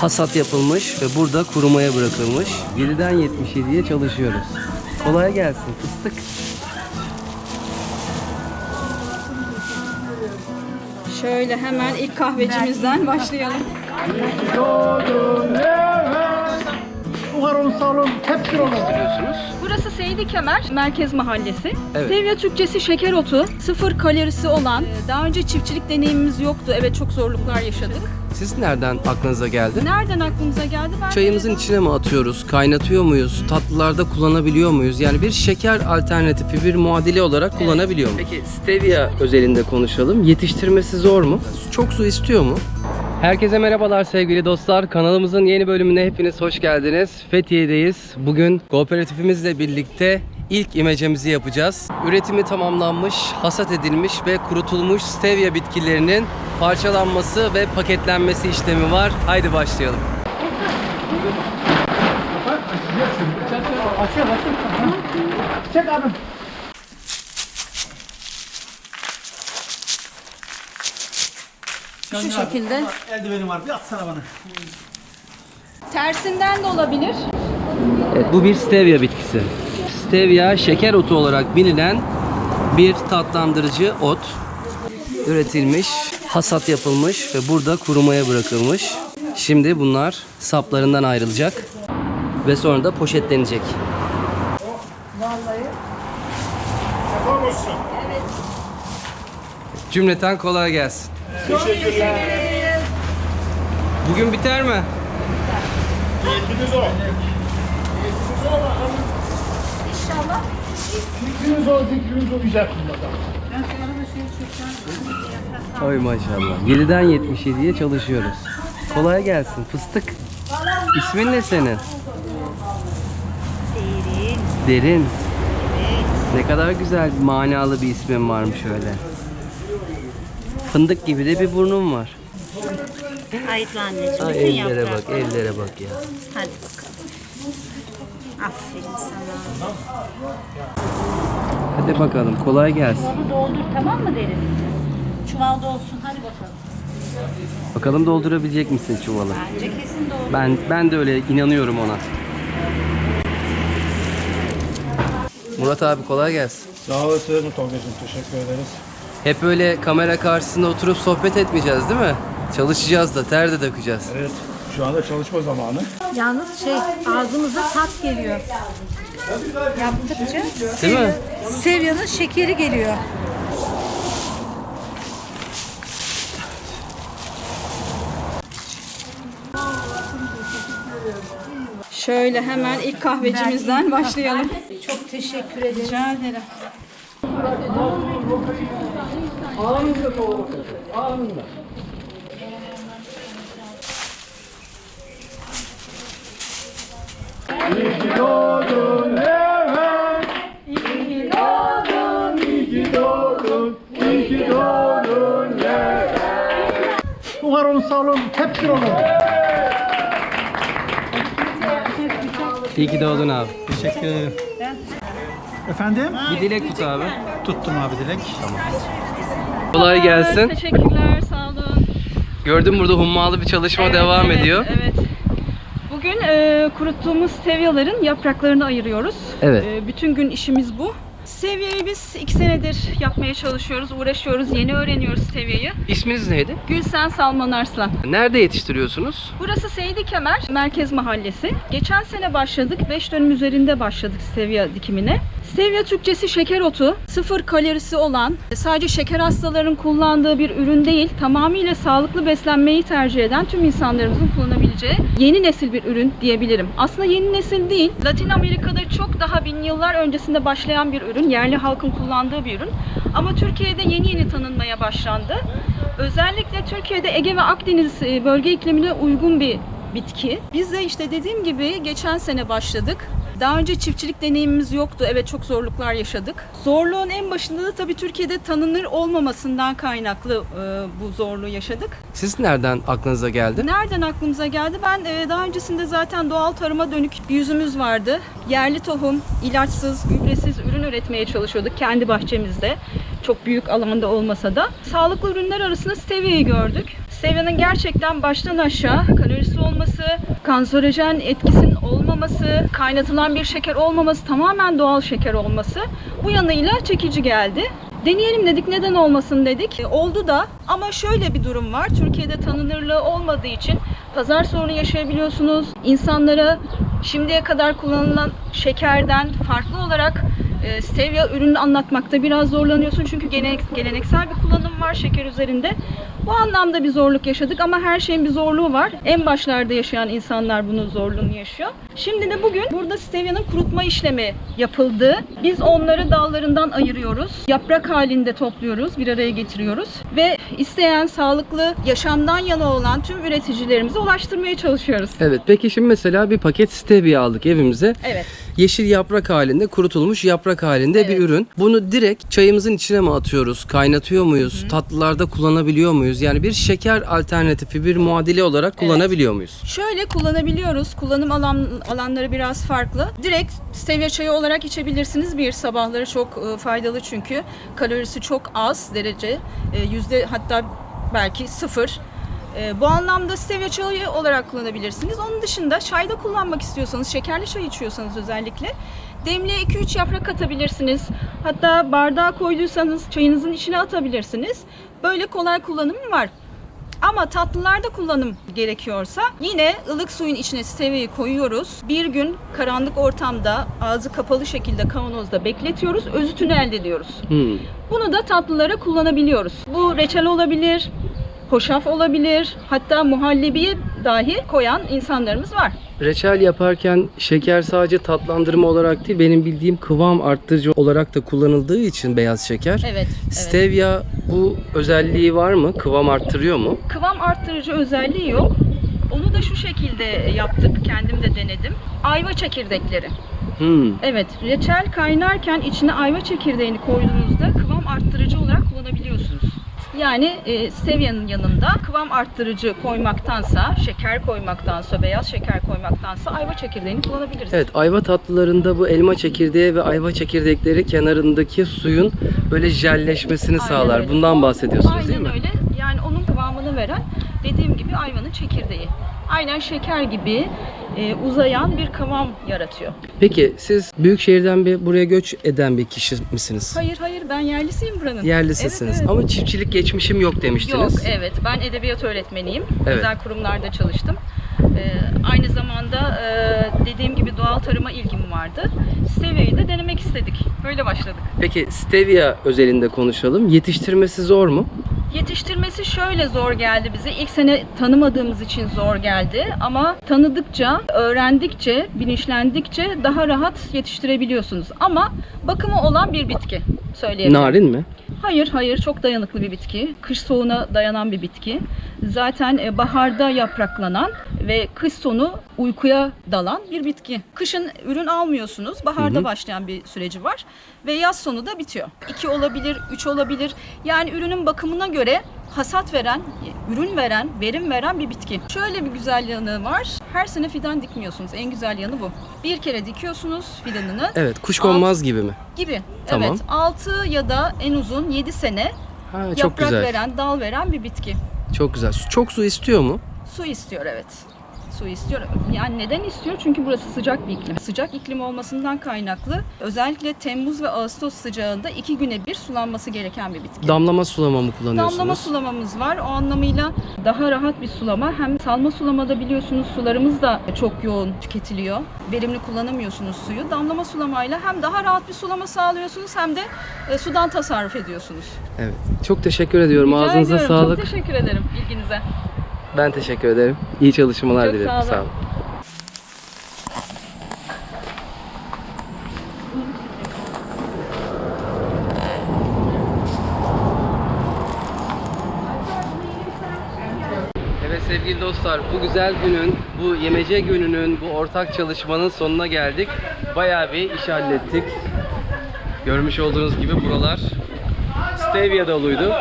hasat yapılmış ve burada kurumaya bırakılmış. 7'den 77'ye çalışıyoruz. Kolay gelsin fıstık. Şöyle hemen ilk kahvecimizden başlayalım. Umarım sağ olun. Hep bir olun. Seydi Kemer Merkez Mahallesi. Evet. Sevya Türkçesi şeker otu, sıfır kalorisi olan, daha önce çiftçilik deneyimimiz yoktu. Evet çok zorluklar yaşadık. Siz nereden aklınıza geldi? Nereden aklımıza geldi? Ben Çayımızın içine mi atıyoruz? Kaynatıyor muyuz? Tatlılarda kullanabiliyor muyuz? Yani bir şeker alternatifi, bir muadili olarak kullanabiliyor muyuz? Peki stevia özelinde konuşalım. Yetiştirmesi zor mu? Çok su istiyor mu? Herkese merhabalar sevgili dostlar. Kanalımızın yeni bölümüne hepiniz hoş geldiniz. Fethiye'deyiz. Bugün kooperatifimizle birlikte ilk imecemizi yapacağız. Üretimi tamamlanmış, hasat edilmiş ve kurutulmuş stevia bitkilerinin parçalanması ve paketlenmesi işlemi var. Haydi başlayalım. Açıyor açıyor. Çek abim. Şu şekilde. Eldivenim var. Bir atsana bana. Tersinden de olabilir. Evet, bu bir stevia bitkisi. Stevia şeker otu olarak bilinen bir tatlandırıcı ot. Üretilmiş, hasat yapılmış ve burada kurumaya bırakılmış. Şimdi bunlar saplarından ayrılacak ve sonra da poşetlenecek. Cümleten kolay gelsin. Bugün biter mi? Fikriniz o, fikriniz olacak bunlardan. Oy maşallah. 7'den 77'ye çalışıyoruz. Kolay gelsin fıstık. İsmin ne senin? Derin. Derin. Ne kadar güzel manalı bir ismin varmış öyle. Fındık gibi de bir burnun var. Ayıtlı anneciğim. Ay bütün ellere yaprak. bak, ellere bak ya. Hadi bakalım. Aferin sana. Hadi bakalım kolay gelsin. Çuvalı doldur tamam mı derin? Çuval dolsun hadi bakalım. Bakalım doldurabilecek misin çuvalı? Bence kesin doldur. Ben ben de öyle inanıyorum ona. Murat abi kolay gelsin. Sağ olasın Tolga'cığım. Teşekkür ederiz. Hep öyle kamera karşısında oturup sohbet etmeyeceğiz değil mi? Çalışacağız da ter de dökeceğiz. Evet. Şu anda çalışma zamanı. Yalnız şey ağzımıza tat geliyor. Yaptıkça Değil mi? Sevya'nın şekeri geliyor. Şöyle hemen ilk kahvecimizden başlayalım. Çok teşekkür ederim. Rica ederim. Doğdun evet. İyi ki doğdun. İyi ki doğdun. İyi ki doğdun evet. Umarım sağ olun. Hep bir olun. İyi ki doğdun abi. Teşekkür ederim. Efendim? Bir dilek tut abi. Tuttum abi dilek. Kolay gelsin. Teşekkürler, sağ olun. Gördüm burada hummalı bir çalışma Evet, devam evet, ediyor. Evet. Bugün e, kuruttuğumuz stevyaların yapraklarını ayırıyoruz. Evet. E, bütün gün işimiz bu. Stevya'yı biz iki senedir yapmaya çalışıyoruz, uğraşıyoruz, yeni öğreniyoruz stevya'yı. İsminiz neydi? Gülsen Salman Arslan. Nerede yetiştiriyorsunuz? Burası Seydi Kemer Merkez Mahallesi. Geçen sene başladık, 5 dönüm üzerinde başladık stevia dikimine. Stevia Türkçesi şeker otu, sıfır kalorisi olan, sadece şeker hastalarının kullandığı bir ürün değil, tamamıyla sağlıklı beslenmeyi tercih eden tüm insanlarımızın kullanabileceği yeni nesil bir ürün diyebilirim. Aslında yeni nesil değil, Latin Amerika'da çok daha bin yıllar öncesinde başlayan bir ürün, yerli halkın kullandığı bir ürün. Ama Türkiye'de yeni yeni tanınmaya başlandı. Özellikle Türkiye'de Ege ve Akdeniz e, bölge iklimine uygun bir bitki. Biz de işte dediğim gibi geçen sene başladık. Daha önce çiftçilik deneyimimiz yoktu. Evet çok zorluklar yaşadık. Zorluğun en başında da tabii Türkiye'de tanınır olmamasından kaynaklı e, bu zorluğu yaşadık. Siz nereden aklınıza geldi? Nereden aklımıza geldi? Ben e, daha öncesinde zaten doğal tarıma dönük bir yüzümüz vardı. Yerli tohum, ilaçsız, gübresiz ürün üretmeye çalışıyorduk kendi bahçemizde. Çok büyük alanda olmasa da. Sağlıklı ürünler arasında stevia'yı gördük. Stevia'nın gerçekten baştan aşağı kalorisi olması, kanserojen etkisinin olmaması, kaynatılan bir şeker olmaması, tamamen doğal şeker olması bu yanıyla çekici geldi. Deneyelim dedik, neden olmasın dedik. E, Oldu da ama şöyle bir durum var. Türkiye'de tanınırlığı olmadığı için pazar sorunu yaşayabiliyorsunuz. İnsanlara şimdiye kadar kullanılan şekerden farklı olarak e, stevia ürünü anlatmakta biraz zorlanıyorsun. Çünkü gelenek- geleneksel bir kullanım var şeker üzerinde. Bu anlamda bir zorluk yaşadık ama her şeyin bir zorluğu var. En başlarda yaşayan insanlar bunun zorluğunu yaşıyor. Şimdi de bugün burada stevia'nın kurutma işlemi yapıldı. Biz onları dallarından ayırıyoruz. Yaprak halinde topluyoruz, bir araya getiriyoruz ve isteyen sağlıklı yaşamdan yana olan tüm üreticilerimize ulaştırmaya çalışıyoruz. Evet peki şimdi mesela bir paket stevia aldık evimize. Evet. Yeşil yaprak halinde, kurutulmuş yaprak halinde bir Evet. ürün. Bunu direkt çayımızın içine mi atıyoruz? Kaynatıyor muyuz? Tatlılarda kullanabiliyor muyuz? Yani bir şeker alternatifi, bir muadili olarak kullanabiliyor muyuz? Şöyle kullanabiliyoruz. Kullanım alan, alanları biraz farklı. Direkt stevia çayı olarak içebilirsiniz. Bir sabahları çok e, faydalı çünkü. Kalorisi çok az derece. E, Yüzde hatta belki sıfır. E, Bu anlamda stevia çayı olarak kullanabilirsiniz. Onun dışında çayda kullanmak istiyorsanız, şekerli çay içiyorsanız özellikle demliğe 2-3 yaprak atabilirsiniz. Hatta bardağa koyduysanız çayınızın içine atabilirsiniz. Böyle kolay kullanımı var. Ama tatlılarda kullanım gerekiyorsa yine ılık suyun içine stevia'yı koyuyoruz. Bir gün karanlık ortamda ağzı kapalı şekilde kavanozda bekletiyoruz. Özütünü elde ediyoruz. Hmm. Bunu da tatlılara kullanabiliyoruz. Bu reçel olabilir, hoşaf olabilir, hatta muhallebiye dahi koyan insanlarımız var. Reçel yaparken şeker sadece tatlandırma olarak değil benim bildiğim kıvam arttırıcı olarak da kullanıldığı için beyaz şeker. Evet. evet. Stevia bu özelliği var mı? Kıvam arttırıyor mu? Kıvam arttırıcı özelliği yok. Onu da şu şekilde yaptık, kendim de denedim. Ayva çekirdekleri. Hmm. Evet, reçel kaynarken içine ayva çekirdeğini koyduğunuzda kıvam arttırıcı olarak kullanabiliyorsunuz. Yani e, stevia'nın yanında kıvam arttırıcı koymaktansa, şeker koymaktansa, beyaz şeker koymaktansa ayva çekirdeğini kullanabiliriz. Evet ayva tatlılarında bu elma çekirdeği ve ayva çekirdekleri kenarındaki suyun böyle jelleşmesini Aynen sağlar. öyle. Bundan bahsediyorsunuz Aynen değil mi? öyle. Yani onun kıvamını veren dediğim gibi ayvanın çekirdeği. Aynen şeker gibi e, uzayan bir kıvam yaratıyor. Peki siz büyük şehirden bir buraya göç eden bir kişi misiniz? Hayır hayır ben yerlisiyim buranın. Yerlisisiniz. Evet, evet. Ama çiftçilik geçmişim yok demiştiniz. Yok evet ben edebiyat öğretmeniyim. Evet. Özel kurumlarda çalıştım. Ee, aynı zamanda e, dediğim gibi doğal tarıma ilgim vardı. Stevia'yı da denemek istedik. Böyle başladık. Peki stevia özelinde konuşalım. Yetiştirmesi zor mu? Yetiştirmesi şöyle zor geldi bize. İlk sene tanımadığımız için zor geldi. Ama tanıdıkça, öğrendikçe, bilinçlendikçe daha rahat yetiştirebiliyorsunuz. Ama bakımı olan bir bitki söyleyebilirim. Narin mi? Hayır, hayır. Çok dayanıklı bir bitki. Kış soğuğuna dayanan bir bitki. Zaten e, baharda yapraklanan ve kış sonu uykuya dalan bir bitki. Kışın ürün almıyorsunuz. Baharda başlayan bir süreci var. Ve yaz sonu da bitiyor. 2 olabilir, 3 olabilir. Yani ürünün bakımına göre hasat veren, ürün veren, verim veren bir bitki. Şöyle bir güzel yanı var. Her sene fidan dikmiyorsunuz. En güzel yanı bu. Bir kere dikiyorsunuz fidanını Evet, kuşkonmaz gibi mi? gibi. Tamam. Evet. 6 ya da en uzun 7 sene Ha, çok yaprak güzel. veren, dal veren bir bitki. Çok güzel. Çok su istiyor mu? Su istiyor evet. Su istiyor. Yani neden istiyor? Çünkü burası sıcak bir iklim. Sıcak iklim olmasından kaynaklı özellikle Temmuz ve Ağustos sıcağında iki güne bir sulanması gereken bir bitki. Damlama sulama mı kullanıyorsunuz? Damlama sulamamız var. O anlamıyla daha rahat bir sulama. Hem salma sulamada biliyorsunuz sularımız da çok yoğun tüketiliyor. Verimli kullanamıyorsunuz suyu. Damlama sulamayla hem daha rahat bir sulama sağlıyorsunuz hem de e, sudan tasarruf ediyorsunuz. Evet. Çok teşekkür ediyorum. Rica Ağzınıza ediyorum. sağlık. Çok teşekkür ederim ilginize. Ben teşekkür ederim. İyi çalışmalar Çok dilerim. sağ olun. Evet sevgili dostlar bu güzel günün, bu yemece gününün, bu ortak çalışmanın sonuna geldik. Bayağı bir iş hallettik. Görmüş olduğunuz gibi buralar stevia doluydu.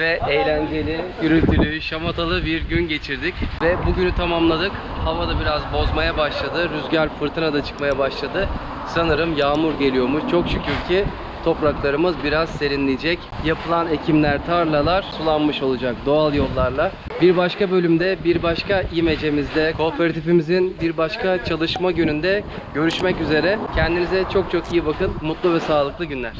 Ve eğlenceli, gürültülü, şamatalı bir gün geçirdik. Ve bugünü tamamladık. Hava da biraz bozmaya başladı. Rüzgar, fırtına da çıkmaya başladı. Sanırım yağmur geliyormuş. Çok şükür ki topraklarımız biraz serinleyecek. Yapılan ekimler, tarlalar sulanmış olacak doğal yollarla. Bir başka bölümde, bir başka imecemizde, kooperatifimizin bir başka çalışma gününde görüşmek üzere. Kendinize çok çok iyi bakın. Mutlu ve sağlıklı günler.